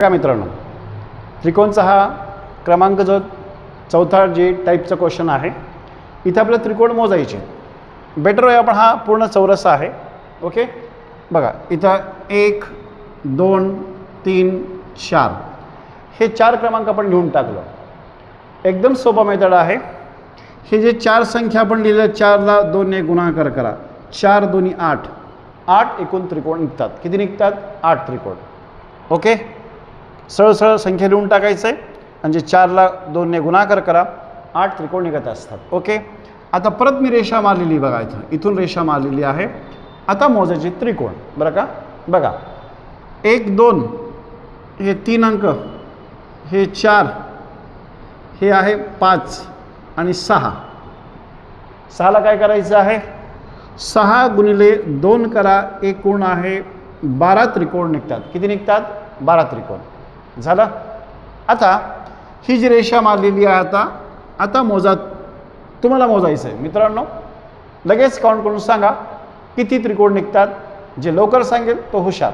बघा मित्रांनो त्रिकोणचा हा क्रमांक जो चौथा जे टाईपचा क्वेश्चन आहे इथं आपल्याला त्रिकोण मोजायचे बेटर आहे आपण हा पूर्ण चौरस आहे ओके बघा इथं एक दोन तीन चार. हे चार क्रमांक आपण घेऊन टाकलो. एकदम सोपा मेथड आहे. हे जे चार संख्या आपण लिहिलं चारला दोनने गुणाकार करा. चार दोन्ही आठ. आठ एकूण त्रिकोण निघतात. किती निघतात? आठ त्रिकोण. ओके सरळ संख्या लिहून टाकायचं आहे म्हणजे चारला दोनने गुणाकार करा. आठ त्रिकोण निघत असतात. ओके? आता परत मी रेषा मारलेली बघा इथं. इथून रेषा मारलेली आहे. आता मोजायचे त्रिकोण. बरं का? बघा. एक दोन. हे तीन अंक. हे चार. हे आहे पाच आणि सहा. सहाला काय करायचं आहे? सहा गुणिले दोन करा. एकूण आहे बारा त्रिकोण निघतात. किती निघतात? बारा त्रिकोण. झालं. आता ही जी रेषा मारलेली आहे आता आता मोजा तुम्हाला मोजायचं आहे. मित्रांनो लगेच काउंट करून सांगा किती त्रिकोण निघतात. जे लवकर सांगेल तो हुशार.